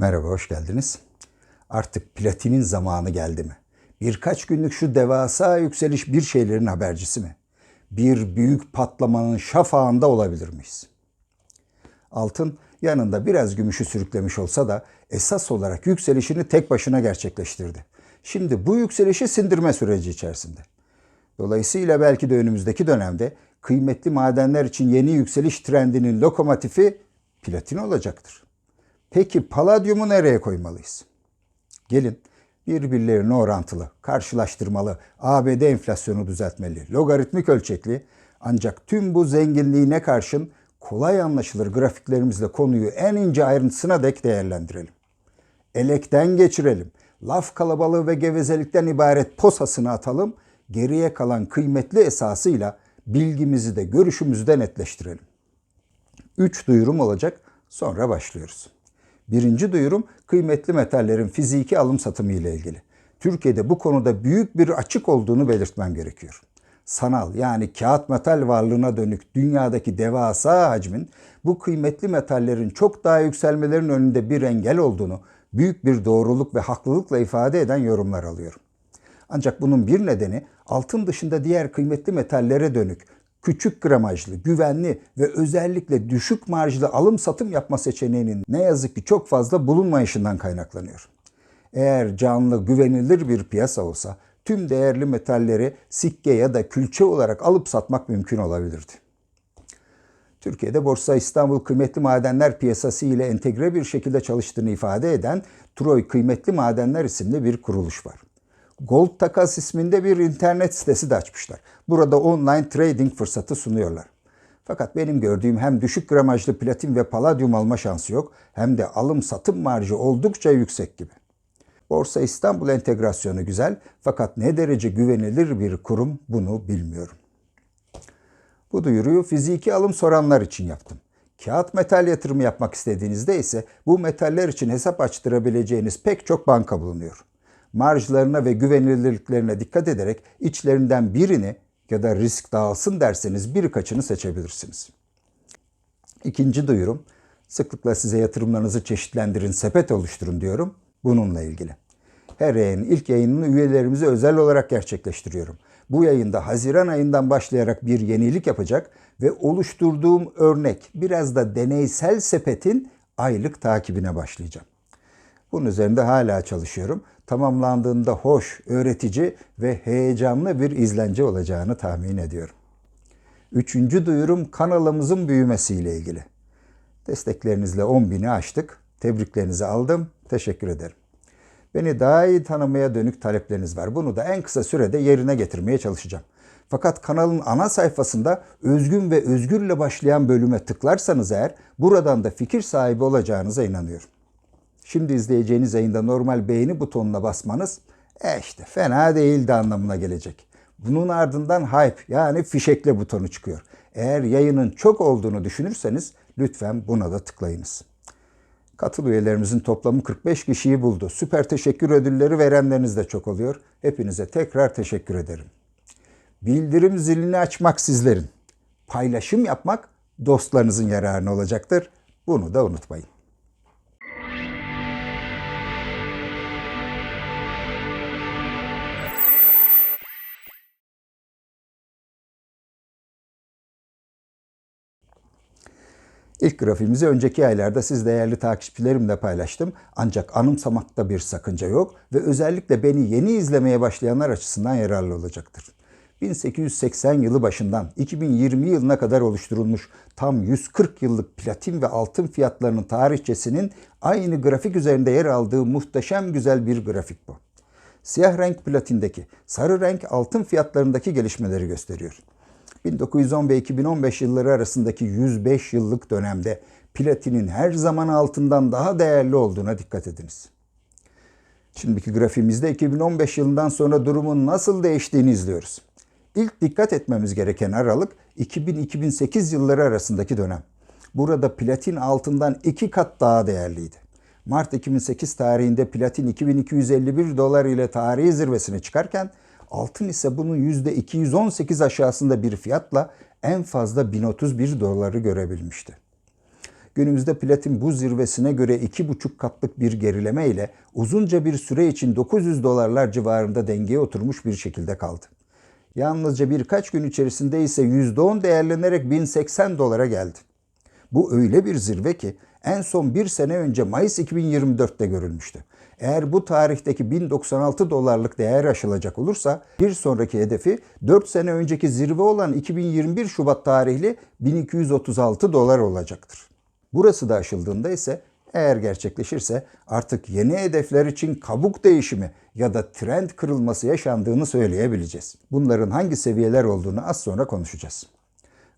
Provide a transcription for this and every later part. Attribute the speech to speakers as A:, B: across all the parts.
A: Merhaba, hoş geldiniz. Artık platinin zamanı geldi mi? Birkaç günlük şu devasa yükseliş bir şeylerin habercisi mi? Bir büyük patlamanın şafağında olabilir miyiz? Altın yanında biraz gümüşü sürüklemiş olsa da esas olarak yükselişini tek başına gerçekleştirdi. Şimdi bu yükselişi sindirme süreci içerisinde. Dolayısıyla belki de önümüzdeki dönemde kıymetli madenler için yeni yükseliş trendinin lokomotifi platin olacaktır. Peki paladyumu nereye koymalıyız? Gelin birbirlerine orantılı, karşılaştırmalı, ABD enflasyonu düzeltmeli, logaritmik ölçekli ancak tüm bu zenginliğine karşın kolay anlaşılır grafiklerimizle konuyu en ince ayrıntısına dek değerlendirelim. Elekten geçirelim. Laf kalabalığı ve gevezelikten ibaret posasını atalım. Geriye kalan kıymetli esasıyla bilgimizi de görüşümüzü de netleştirelim. Üç duyurum olacak. Sonra başlıyoruz. Birinci duyurum kıymetli metallerin fiziki alım satımı ile ilgili. Türkiye'de bu konuda büyük bir açık olduğunu belirtmem gerekiyor. Sanal yani kağıt metal varlığına dönük dünyadaki devasa hacmin bu kıymetli metallerin çok daha yükselmelerinin önünde bir engel olduğunu büyük bir doğruluk ve haklılıkla ifade eden yorumlar alıyorum. Ancak bunun bir nedeni altın dışında diğer kıymetli metallere dönük küçük gramajlı, güvenli ve özellikle düşük marjlı alım satım yapma seçeneğinin ne yazık ki çok fazla bulunmayışından kaynaklanıyor. Eğer canlı, güvenilir bir piyasa olsa tüm değerli metalleri sikke ya da külçe olarak alıp satmak mümkün olabilirdi. Türkiye'de Borsa İstanbul Kıymetli Madenler Piyasası ile entegre bir şekilde çalıştığını ifade eden Troy Kıymetli Madenler isimli bir kuruluş var. Gold Takas isminde bir internet sitesi de açmışlar. Burada online trading fırsatı sunuyorlar. Fakat benim gördüğüm hem düşük gramajlı platin ve paladyum alma şansı yok hem de alım satım marjı oldukça yüksek gibi. Borsa İstanbul entegrasyonu güzel fakat ne derece güvenilir bir kurum bunu bilmiyorum. Bu duyuruyu fiziki alım soranlar için yaptım. Kağıt metal yatırımı yapmak istediğinizde ise bu metaller için hesap açtırabileceğiniz pek çok banka bulunuyor. Marjlarına ve güvenilirliklerine dikkat ederek içlerinden birini ya da risk dağılsın derseniz birkaçını seçebilirsiniz. İkinci duyurum, sıklıkla size yatırımlarınızı çeşitlendirin, sepet oluşturun diyorum bununla ilgili. Her ayın ilk yayınını üyelerimize özel olarak gerçekleştiriyorum. Bu yayında Haziran ayından başlayarak bir yenilik yapacak ve oluşturduğum örnek biraz da deneysel sepetin aylık takibine başlayacağım. Bunun üzerinde hala çalışıyorum. Tamamlandığında hoş, öğretici ve heyecanlı bir izlence olacağını tahmin ediyorum. Üçüncü duyurum kanalımızın büyümesiyle ilgili. Desteklerinizle 10 bini aştık. Tebriklerinizi aldım. Teşekkür ederim. Beni daha iyi tanımaya dönük talepleriniz var. Bunu da en kısa sürede yerine getirmeye çalışacağım. Fakat kanalın ana sayfasında özgün ve özgürle başlayan bölüme tıklarsanız eğer buradan da fikir sahibi olacağınıza inanıyorum. Şimdi izleyeceğiniz yayında normal beğeni butonuna basmanız e işte fena değildi anlamına gelecek. Bunun ardından hype yani fişekle butonu çıkıyor. Eğer yayının çok olduğunu düşünürseniz lütfen buna da tıklayınız. Katıl üyelerimizin toplamı 45 kişiyi buldu. Süper teşekkür ödülleri verenleriniz de çok oluyor. Hepinize tekrar teşekkür ederim. Bildirim zilini açmak sizlerin. Paylaşım yapmak dostlarınızın yararına olacaktır. Bunu da unutmayın. İlk grafiğimizi önceki aylarda siz değerli takipçilerimle paylaştım. Ancak anımsamakta bir sakınca yok ve özellikle beni yeni izlemeye başlayanlar açısından yararlı olacaktır. 1880 yılı başından 2020 yılına kadar oluşturulmuş tam 140 yıllık platin ve altın fiyatlarının tarihçesinin aynı grafik üzerinde yer aldığı muhteşem güzel bir grafik bu. Siyah renk platindeki, sarı renk altın fiyatlarındaki gelişmeleri gösteriyor. 1910 ve 2015 yılları arasındaki 105 yıllık dönemde platinin her zaman altından daha değerli olduğuna dikkat ediniz. Şimdiki grafiğimizde 2015 yılından sonra durumun nasıl değiştiğini izliyoruz. İlk dikkat etmemiz gereken aralık 2000-2008 yılları arasındaki dönem. Burada platin altından iki kat daha değerliydi. Mart 2008 tarihinde platin 2251 dolar ile tarihi zirvesine çıkarken Altın ise bunun %218 aşağısında bir fiyatla en fazla 1031 doları görebilmişti. günümüzde platin bu zirvesine göre 2,5 katlık bir gerileme ile uzunca bir süre için 900 dolarlar civarında dengeye oturmuş bir şekilde kaldı. Yalnızca birkaç gün içerisinde ise %10 değerlenerek 1080 dolara geldi. Bu öyle bir zirve ki en son bir sene önce Mayıs 2024'te görülmüştü. Eğer bu tarihteki 1096 dolarlık değer aşılacak olursa bir sonraki hedefi 4 sene önceki zirve olan 2021 Şubat tarihli 1236 dolar olacaktır. Burası da aşıldığında ise eğer gerçekleşirse artık yeni hedefler için kabuk değişimi ya da trend kırılması yaşandığını söyleyebileceğiz. Bunların hangi seviyeler olduğunu az sonra konuşacağız.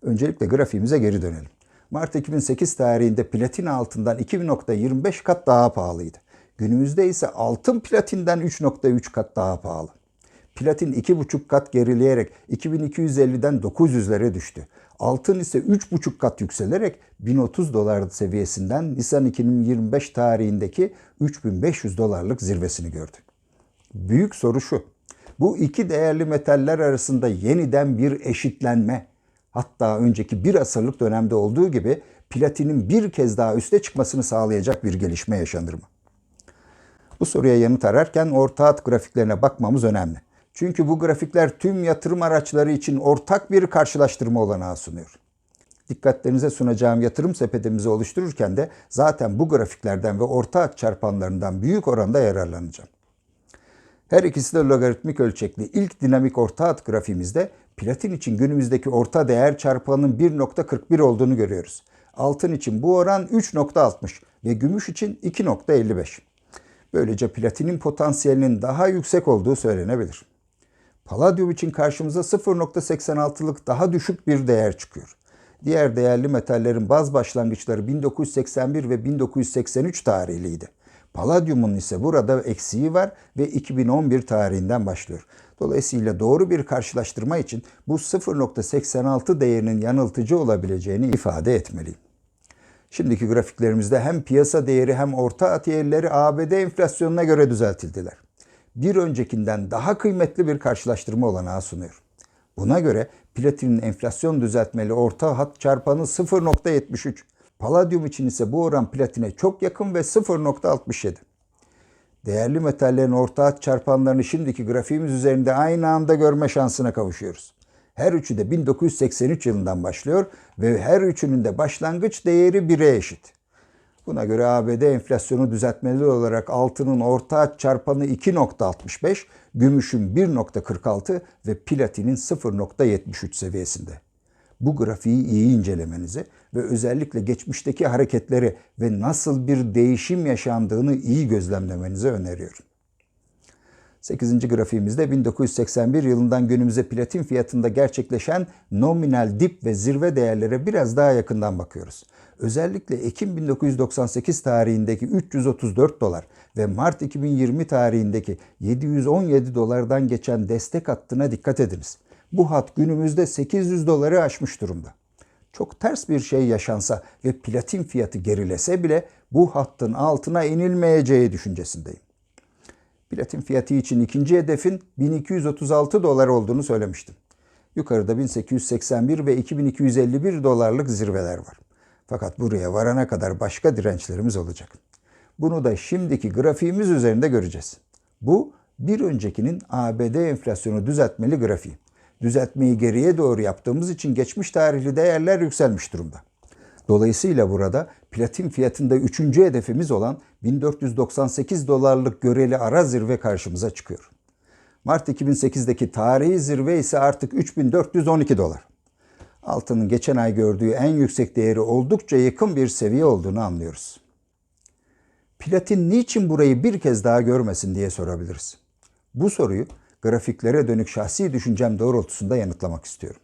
A: Öncelikle grafiğimize geri dönelim. Mart 2008 tarihinde platin altından 2.25 kat daha pahalıydı. Günümüzde ise altın platinden 3.3 kat daha pahalı. Platin 2.5 kat gerileyerek 2250'den 900'lere düştü. Altın ise 3.5 kat yükselerek 1030 dolar seviyesinden Nisan 2025 tarihindeki 3500 dolarlık zirvesini gördü. Büyük soru şu. Bu iki değerli metaller arasında yeniden bir eşitlenme, hatta önceki bir asırlık dönemde olduğu gibi platinin bir kez daha üste çıkmasını sağlayacak bir gelişme yaşanır mı? Bu soruya yanıt ararken orta hat grafiklerine bakmamız önemli. Çünkü bu grafikler tüm yatırım araçları için ortak bir karşılaştırma olanağı sunuyor. Dikkatlerinize sunacağım yatırım sepetimizi oluştururken de zaten bu grafiklerden ve orta hat çarpanlarından büyük oranda yararlanacağım. Her ikisi de logaritmik ölçekli ilk dinamik orta hat grafiğimizde platin için günümüzdeki orta değer çarpanının 1.41 olduğunu görüyoruz. Altın için bu oran 3.60 ve gümüş için 2.55. Böylece platinin potansiyelinin daha yüksek olduğu söylenebilir. Paladyum için karşımıza 0.86'lık daha düşük bir değer çıkıyor. Diğer değerli metallerin baz başlangıçları 1981 ve 1983 tarihliydi. Paladyumun ise burada eksiği var ve 2011 tarihinden başlıyor. Dolayısıyla doğru bir karşılaştırma için bu 0.86 değerinin yanıltıcı olabileceğini ifade etmeliyim. Şimdiki grafiklerimizde hem piyasa değeri hem orta at değerleri ABD enflasyonuna göre düzeltildiler. Bir öncekinden daha kıymetli bir karşılaştırma olanağı sunuyor. Buna göre platinin enflasyon düzeltmeli orta hat çarpanı 0.73. Paladyum için ise bu oran platine çok yakın ve 0.67. Değerli metallerin orta hat çarpanlarını şimdiki grafiğimiz üzerinde aynı anda görme şansına kavuşuyoruz. Her üçü de 1983 yılından başlıyor ve her üçünün de başlangıç değeri 1'e eşit. Buna göre ABD enflasyonu düzeltmeli olarak altının orta çarpanı 2.65, gümüşün 1.46 ve platinin 0.73 seviyesinde. Bu grafiği iyi incelemenizi ve özellikle geçmişteki hareketleri ve nasıl bir değişim yaşandığını iyi gözlemlemenizi öneriyorum. 8. grafiğimizde 1981 yılından günümüze platin fiyatında gerçekleşen nominal dip ve zirve değerlere biraz daha yakından bakıyoruz. Özellikle Ekim 1998 tarihindeki 334 dolar ve Mart 2020 tarihindeki 717 dolardan geçen destek hattına dikkat ediniz. Bu hat günümüzde 800 doları aşmış durumda. Çok ters bir şey yaşansa ve platin fiyatı gerilese bile bu hattın altına inilmeyeceği düşüncesindeyim. Platin fiyatı için ikinci hedefin 1236 dolar olduğunu söylemiştim. Yukarıda 1881 ve 2251 dolarlık zirveler var. Fakat buraya varana kadar başka dirençlerimiz olacak. Bunu da şimdiki grafiğimiz üzerinde göreceğiz. Bu bir öncekinin ABD enflasyonu düzeltmeli grafiği. Düzeltmeyi geriye doğru yaptığımız için geçmiş tarihli değerler yükselmiş durumda. Dolayısıyla burada platin fiyatında üçüncü hedefimiz olan 1498 dolarlık göreli ara zirve karşımıza çıkıyor. Mart 2008'deki tarihi zirve ise artık 3412 dolar. Altının geçen ay gördüğü en yüksek değeri oldukça yakın bir seviye olduğunu anlıyoruz. Platin niçin burayı bir kez daha görmesin diye sorabiliriz. Bu soruyu grafiklere dönük şahsi düşüncem doğrultusunda yanıtlamak istiyorum.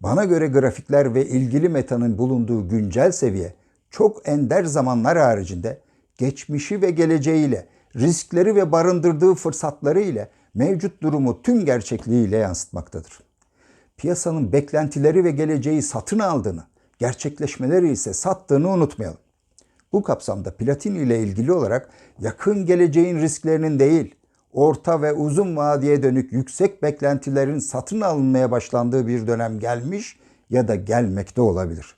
A: Bana göre grafikler ve ilgili metanın bulunduğu güncel seviye çok ender zamanlar haricinde geçmişi ve geleceğiyle, riskleri ve barındırdığı fırsatları ile mevcut durumu tüm gerçekliğiyle yansıtmaktadır. Piyasanın beklentileri ve geleceği satın aldığını, gerçekleşmeleri ise sattığını unutmayalım. Bu kapsamda platin ile ilgili olarak yakın geleceğin risklerinin değil, orta ve uzun vadeye dönük yüksek beklentilerin satın alınmaya başlandığı bir dönem gelmiş ya da gelmekte olabilir.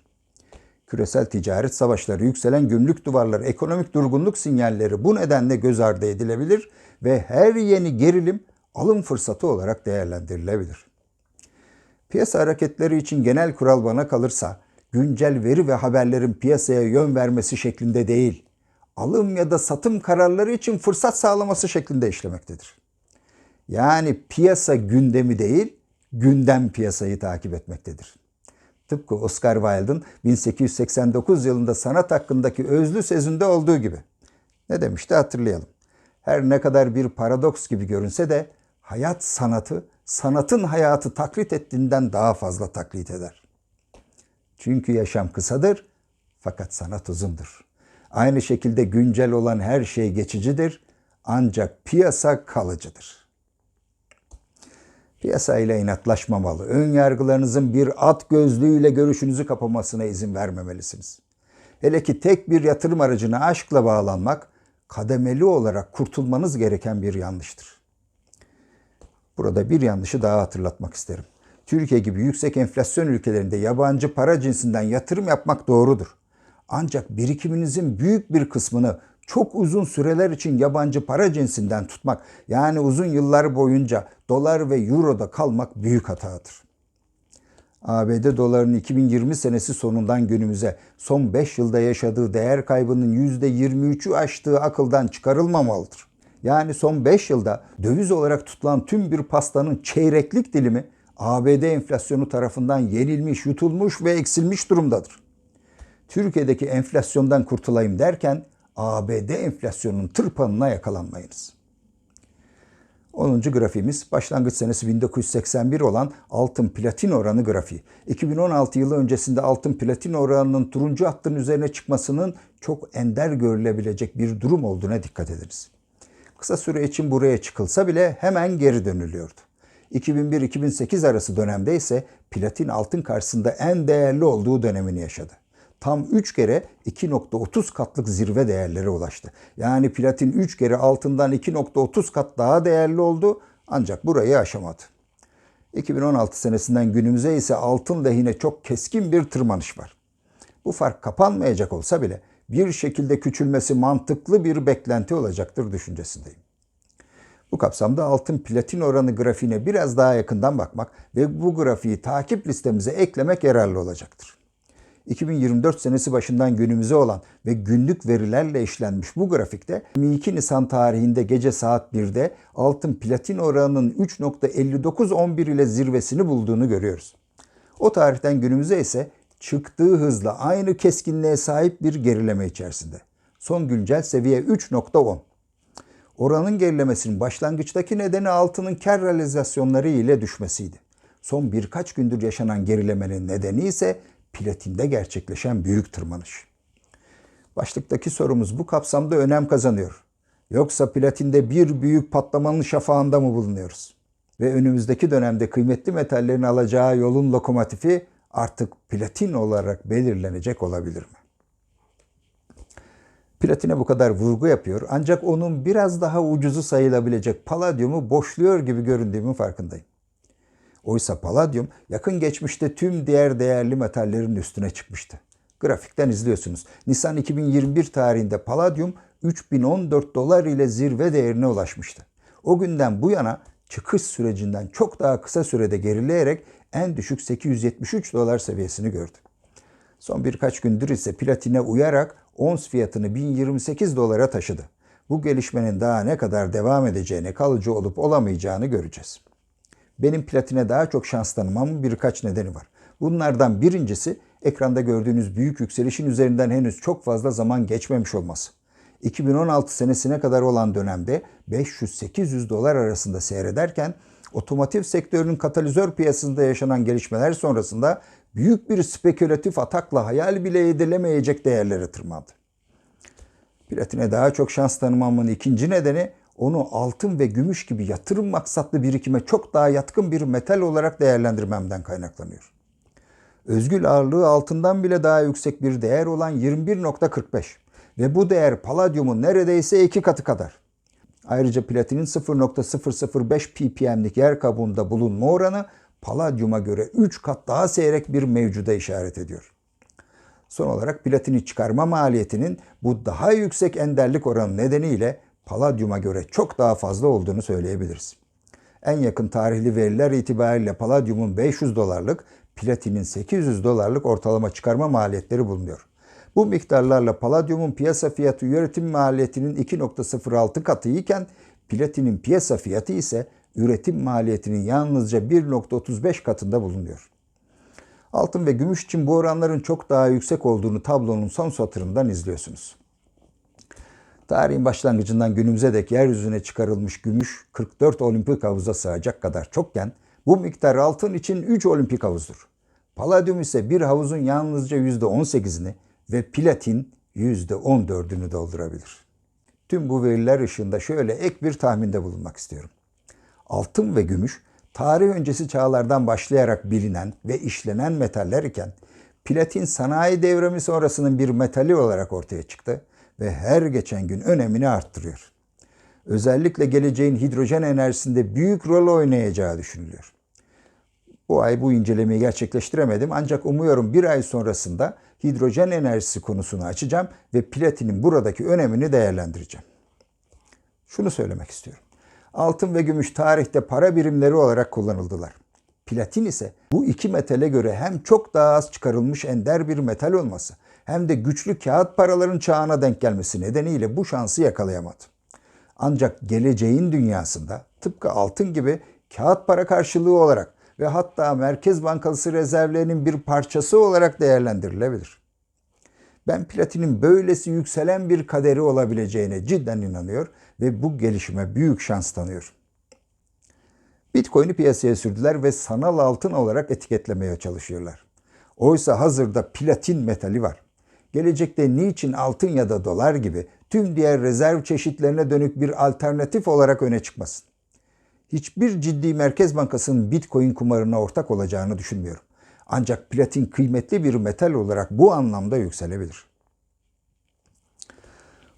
A: Küresel ticaret savaşları, yükselen gümrük duvarları, ekonomik durgunluk sinyalleri bu nedenle göz ardı edilebilir ve her yeni gerilim alım fırsatı olarak değerlendirilebilir. Piyasa hareketleri için genel kural bana kalırsa güncel veri ve haberlerin piyasaya yön vermesi şeklinde değil, alım ya da satım kararları için fırsat sağlaması şeklinde işlemektedir. Yani piyasa gündemi değil, gündem piyasayı takip etmektedir. Tıpkı Oscar Wilde'ın 1889 yılında sanat hakkındaki özlü sözünde olduğu gibi. Ne demişti hatırlayalım. Her ne kadar bir paradoks gibi görünse de hayat sanatı, sanatın hayatı taklit ettiğinden daha fazla taklit eder. Çünkü yaşam kısadır fakat sanat uzundur. Aynı şekilde güncel olan her şey geçicidir ancak piyasa kalıcıdır. Piyasa ile inatlaşmamalı. Ön yargılarınızın bir at gözlüğüyle görüşünüzü kapamasına izin vermemelisiniz. Hele ki tek bir yatırım aracına aşkla bağlanmak kademeli olarak kurtulmanız gereken bir yanlıştır. Burada bir yanlışı daha hatırlatmak isterim. Türkiye gibi yüksek enflasyon ülkelerinde yabancı para cinsinden yatırım yapmak doğrudur. Ancak birikiminizin büyük bir kısmını çok uzun süreler için yabancı para cinsinden tutmak yani uzun yıllar boyunca dolar ve euroda kalmak büyük hatadır. ABD dolarının 2020 senesi sonundan günümüze son 5 yılda yaşadığı değer kaybının %23'ü aştığı akıldan çıkarılmamalıdır. Yani son 5 yılda döviz olarak tutulan tüm bir pastanın çeyreklik dilimi ABD enflasyonu tarafından yenilmiş, yutulmuş ve eksilmiş durumdadır. Türkiye'deki enflasyondan kurtulayım derken ABD enflasyonunun tırpanına yakalanmayınız. 10. grafiğimiz başlangıç senesi 1981 olan altın platin oranı grafiği. 2016 yılı öncesinde altın platin oranının turuncu hattın üzerine çıkmasının çok ender görülebilecek bir durum olduğuna dikkat ediniz. Kısa süre için buraya çıkılsa bile hemen geri dönülüyordu. 2001-2008 arası dönemde ise platin altın karşısında en değerli olduğu dönemini yaşadı tam 3 kere 2.30 katlık zirve değerlere ulaştı. Yani platin 3 kere altından 2.30 kat daha değerli oldu ancak burayı aşamadı. 2016 senesinden günümüze ise altın lehine çok keskin bir tırmanış var. Bu fark kapanmayacak olsa bile bir şekilde küçülmesi mantıklı bir beklenti olacaktır düşüncesindeyim. Bu kapsamda altın platin oranı grafiğine biraz daha yakından bakmak ve bu grafiği takip listemize eklemek yararlı olacaktır. 2024 senesi başından günümüze olan ve günlük verilerle işlenmiş bu grafikte 22 Nisan tarihinde gece saat 1'de altın platin oranının 3.5911 ile zirvesini bulduğunu görüyoruz. O tarihten günümüze ise çıktığı hızla aynı keskinliğe sahip bir gerileme içerisinde. Son güncel seviye 3.10. Oranın gerilemesinin başlangıçtaki nedeni altının kar realizasyonları ile düşmesiydi. Son birkaç gündür yaşanan gerilemenin nedeni ise platinde gerçekleşen büyük tırmanış. Başlıktaki sorumuz bu kapsamda önem kazanıyor. Yoksa platinde bir büyük patlamanın şafağında mı bulunuyoruz? Ve önümüzdeki dönemde kıymetli metallerin alacağı yolun lokomotifi artık platin olarak belirlenecek olabilir mi? Platine bu kadar vurgu yapıyor ancak onun biraz daha ucuzu sayılabilecek paladyumu boşluyor gibi göründüğümün farkındayım. Oysa paladyum yakın geçmişte tüm diğer değerli metallerin üstüne çıkmıştı. Grafikten izliyorsunuz. Nisan 2021 tarihinde paladyum 3014 dolar ile zirve değerine ulaşmıştı. O günden bu yana çıkış sürecinden çok daha kısa sürede gerileyerek en düşük 873 dolar seviyesini gördü. Son birkaç gündür ise platine uyarak ons fiyatını 1028 dolara taşıdı. Bu gelişmenin daha ne kadar devam edeceğini, kalıcı olup olamayacağını göreceğiz. Benim platine daha çok şans tanımamın birkaç nedeni var. Bunlardan birincisi ekranda gördüğünüz büyük yükselişin üzerinden henüz çok fazla zaman geçmemiş olması. 2016 senesine kadar olan dönemde 500-800 dolar arasında seyrederken otomotiv sektörünün katalizör piyasasında yaşanan gelişmeler sonrasında büyük bir spekülatif atakla hayal bile edilemeyecek değerlere tırmandı. Platine daha çok şans tanımamın ikinci nedeni onu altın ve gümüş gibi yatırım maksatlı birikime çok daha yatkın bir metal olarak değerlendirmemden kaynaklanıyor. Özgül ağırlığı altından bile daha yüksek bir değer olan 21.45 ve bu değer paladyumun neredeyse iki katı kadar. Ayrıca platinin 0.005 ppm'lik yer kabuğunda bulunma oranı paladyuma göre 3 kat daha seyrek bir mevcuda işaret ediyor. Son olarak platini çıkarma maliyetinin bu daha yüksek enderlik oranı nedeniyle paladyuma göre çok daha fazla olduğunu söyleyebiliriz. En yakın tarihli veriler itibariyle paladyumun 500 dolarlık, platinin 800 dolarlık ortalama çıkarma maliyetleri bulunuyor. Bu miktarlarla paladyumun piyasa fiyatı üretim maliyetinin 2.06 katı iken platinin piyasa fiyatı ise üretim maliyetinin yalnızca 1.35 katında bulunuyor. Altın ve gümüş için bu oranların çok daha yüksek olduğunu tablonun son satırından izliyorsunuz. Tarihin başlangıcından günümüze dek yeryüzüne çıkarılmış gümüş 44 olimpik havuza sığacak kadar çokken bu miktar altın için 3 olimpik havuzdur. Paladyum ise bir havuzun yalnızca %18'ini ve platin %14'ünü doldurabilir. Tüm bu veriler ışığında şöyle ek bir tahminde bulunmak istiyorum. Altın ve gümüş tarih öncesi çağlardan başlayarak bilinen ve işlenen metaller iken platin sanayi devrimi sonrasının bir metali olarak ortaya çıktı ve her geçen gün önemini arttırıyor. Özellikle geleceğin hidrojen enerjisinde büyük rol oynayacağı düşünülüyor. Bu ay bu incelemeyi gerçekleştiremedim ancak umuyorum bir ay sonrasında hidrojen enerjisi konusunu açacağım ve platinin buradaki önemini değerlendireceğim. Şunu söylemek istiyorum. Altın ve gümüş tarihte para birimleri olarak kullanıldılar. Platin ise bu iki metale göre hem çok daha az çıkarılmış ender bir metal olması hem de güçlü kağıt paraların çağına denk gelmesi nedeniyle bu şansı yakalayamadı. Ancak geleceğin dünyasında tıpkı altın gibi kağıt para karşılığı olarak ve hatta Merkez Bankası rezervlerinin bir parçası olarak değerlendirilebilir. Ben platinin böylesi yükselen bir kaderi olabileceğine cidden inanıyor ve bu gelişime büyük şans tanıyorum. Bitcoin'i piyasaya sürdüler ve sanal altın olarak etiketlemeye çalışıyorlar. Oysa hazırda platin metali var. Gelecekte niçin altın ya da dolar gibi tüm diğer rezerv çeşitlerine dönük bir alternatif olarak öne çıkmasın? Hiçbir ciddi merkez bankasının Bitcoin kumarına ortak olacağını düşünmüyorum. Ancak platin kıymetli bir metal olarak bu anlamda yükselebilir.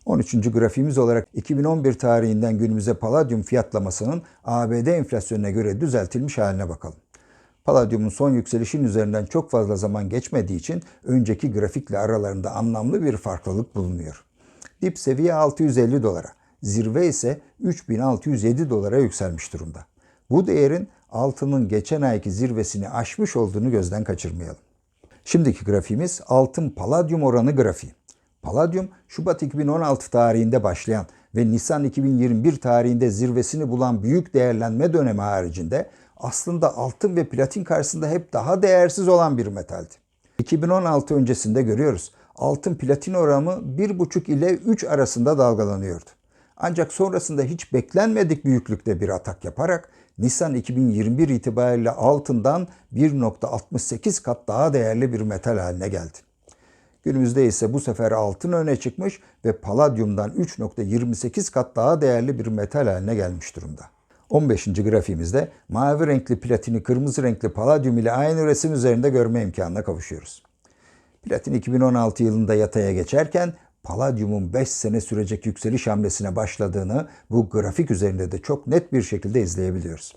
A: 13. grafiğimiz olarak 2011 tarihinden günümüze paladyum fiyatlamasının ABD enflasyonuna göre düzeltilmiş haline bakalım. Paladyumun son yükselişin üzerinden çok fazla zaman geçmediği için önceki grafikle aralarında anlamlı bir farklılık bulunuyor. Dip seviye 650 dolara, zirve ise 3607 dolara yükselmiş durumda. Bu değerin altının geçen ayki zirvesini aşmış olduğunu gözden kaçırmayalım. Şimdiki grafiğimiz altın paladyum oranı grafiği. Paladyum Şubat 2016 tarihinde başlayan ve Nisan 2021 tarihinde zirvesini bulan büyük değerlenme dönemi haricinde aslında altın ve platin karşısında hep daha değersiz olan bir metaldi. 2016 öncesinde görüyoruz altın platin oranı 1,5 ile 3 arasında dalgalanıyordu. Ancak sonrasında hiç beklenmedik büyüklükte bir atak yaparak Nisan 2021 itibariyle altından 1.68 kat daha değerli bir metal haline geldi. Günümüzde ise bu sefer altın öne çıkmış ve paladyumdan 3.28 kat daha değerli bir metal haline gelmiş durumda. 15. grafiğimizde mavi renkli platini kırmızı renkli paladyum ile aynı resim üzerinde görme imkanına kavuşuyoruz. Platin 2016 yılında yataya geçerken paladyumun 5 sene sürecek yükseliş hamlesine başladığını bu grafik üzerinde de çok net bir şekilde izleyebiliyoruz.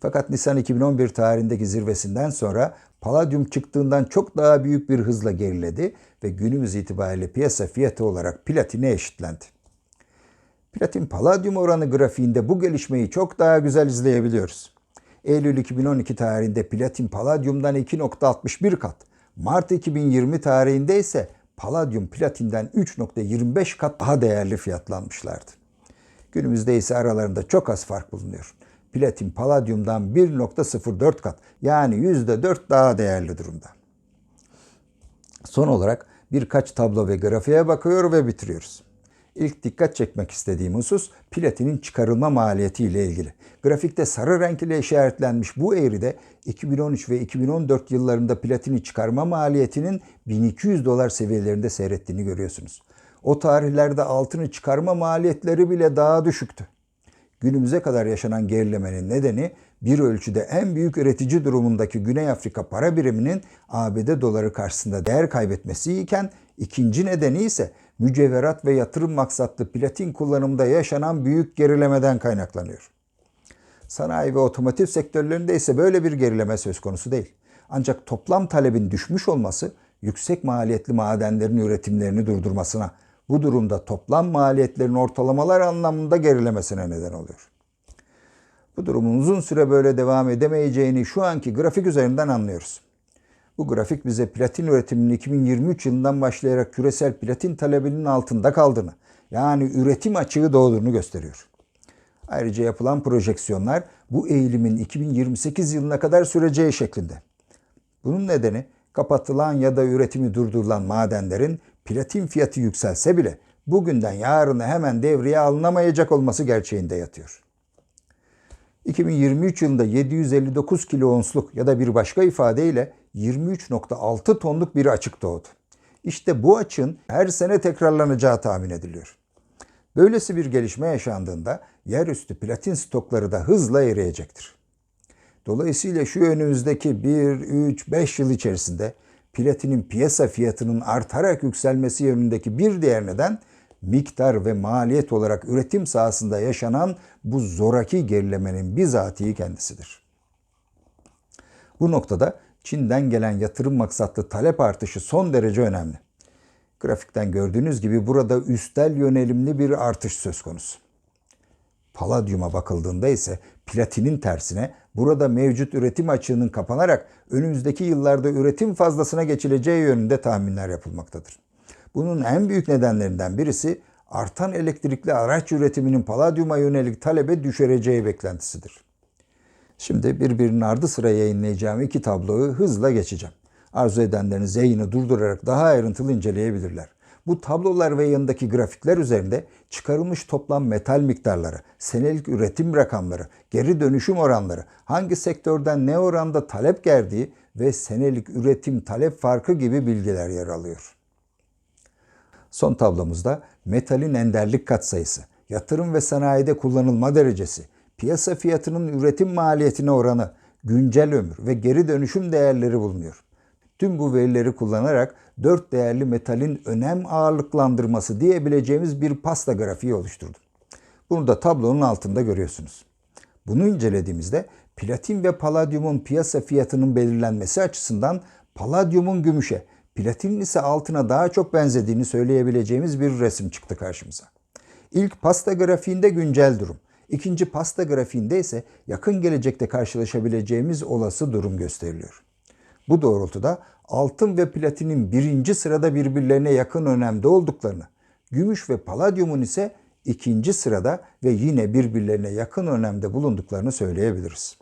A: Fakat Nisan 2011 tarihindeki zirvesinden sonra paladyum çıktığından çok daha büyük bir hızla geriledi ve günümüz itibariyle piyasa fiyatı olarak platine eşitlendi. Platin paladyum oranı grafiğinde bu gelişmeyi çok daha güzel izleyebiliyoruz. Eylül 2012 tarihinde platin paladyumdan 2.61 kat, Mart 2020 tarihinde ise paladyum platinden 3.25 kat daha değerli fiyatlanmışlardı. Günümüzde ise aralarında çok az fark bulunuyor. Platin paladyumdan 1.04 kat yani %4 daha değerli durumda. Son olarak birkaç tablo ve grafiğe bakıyor ve bitiriyoruz. İlk dikkat çekmek istediğim husus platinin çıkarılma maliyeti ile ilgili. Grafikte sarı renk ile işaretlenmiş bu eğride 2013 ve 2014 yıllarında platini çıkarma maliyetinin 1200 dolar seviyelerinde seyrettiğini görüyorsunuz. O tarihlerde altını çıkarma maliyetleri bile daha düşüktü. Günümüze kadar yaşanan gerilemenin nedeni bir ölçüde en büyük üretici durumundaki Güney Afrika para biriminin ABD doları karşısında değer kaybetmesi iken ikinci nedeni ise mücevherat ve yatırım maksatlı platin kullanımda yaşanan büyük gerilemeden kaynaklanıyor. Sanayi ve otomotiv sektörlerinde ise böyle bir gerileme söz konusu değil. Ancak toplam talebin düşmüş olması yüksek maliyetli madenlerin üretimlerini durdurmasına, bu durumda toplam maliyetlerin ortalamalar anlamında gerilemesine neden oluyor. Bu durumun uzun süre böyle devam edemeyeceğini şu anki grafik üzerinden anlıyoruz. Bu grafik bize platin üretiminin 2023 yılından başlayarak küresel platin talebinin altında kaldığını, yani üretim açığı doğduğunu gösteriyor. Ayrıca yapılan projeksiyonlar bu eğilimin 2028 yılına kadar süreceği şeklinde. Bunun nedeni kapatılan ya da üretimi durdurulan madenlerin platin fiyatı yükselse bile bugünden yarına hemen devreye alınamayacak olması gerçeğinde yatıyor. 2023 yılında 759 kilo onsluk ya da bir başka ifadeyle 23.6 tonluk bir açık doğdu. İşte bu açın her sene tekrarlanacağı tahmin ediliyor. Böylesi bir gelişme yaşandığında yerüstü platin stokları da hızla eriyecektir. Dolayısıyla şu önümüzdeki 1, 3, 5 yıl içerisinde platinin piyasa fiyatının artarak yükselmesi yönündeki bir diğer neden miktar ve maliyet olarak üretim sahasında yaşanan bu zoraki gerilemenin bizatihi kendisidir. Bu noktada Çin'den gelen yatırım maksatlı talep artışı son derece önemli. Grafikten gördüğünüz gibi burada üstel yönelimli bir artış söz konusu. Paladyuma bakıldığında ise platinin tersine burada mevcut üretim açığının kapanarak önümüzdeki yıllarda üretim fazlasına geçileceği yönünde tahminler yapılmaktadır. Bunun en büyük nedenlerinden birisi artan elektrikli araç üretiminin paladyuma yönelik talebe düşüreceği beklentisidir. Şimdi birbirinin ardı sıra yayınlayacağım iki tabloyu hızla geçeceğim. Arzu edenleriniz yayını durdurarak daha ayrıntılı inceleyebilirler. Bu tablolar ve yanındaki grafikler üzerinde çıkarılmış toplam metal miktarları, senelik üretim rakamları, geri dönüşüm oranları, hangi sektörden ne oranda talep geldiği ve senelik üretim talep farkı gibi bilgiler yer alıyor. Son tablomuzda metalin enderlik katsayısı, yatırım ve sanayide kullanılma derecesi, piyasa fiyatının üretim maliyetine oranı, güncel ömür ve geri dönüşüm değerleri bulunuyor. Tüm bu verileri kullanarak dört değerli metalin önem ağırlıklandırması diyebileceğimiz bir pasta grafiği oluşturdum. Bunu da tablonun altında görüyorsunuz. Bunu incelediğimizde platin ve paladyumun piyasa fiyatının belirlenmesi açısından paladyumun gümüşe, platinin ise altına daha çok benzediğini söyleyebileceğimiz bir resim çıktı karşımıza. İlk pasta grafiğinde güncel durum, ikinci pasta grafiğinde ise yakın gelecekte karşılaşabileceğimiz olası durum gösteriliyor. Bu doğrultuda altın ve platinin birinci sırada birbirlerine yakın önemde olduklarını, gümüş ve paladyumun ise ikinci sırada ve yine birbirlerine yakın önemde bulunduklarını söyleyebiliriz.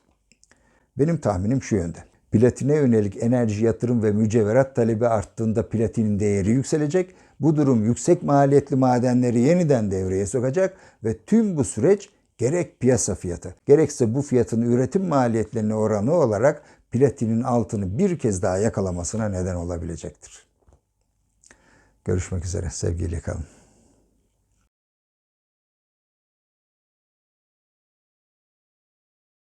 A: Benim tahminim şu yönde. Platine yönelik enerji yatırım ve mücevherat talebi arttığında platinin değeri yükselecek. Bu durum yüksek maliyetli madenleri yeniden devreye sokacak ve tüm bu süreç gerek piyasa fiyatı gerekse bu fiyatın üretim maliyetlerine oranı olarak platinin altını bir kez daha yakalamasına neden olabilecektir. Görüşmek üzere. Sevgiyle kalın.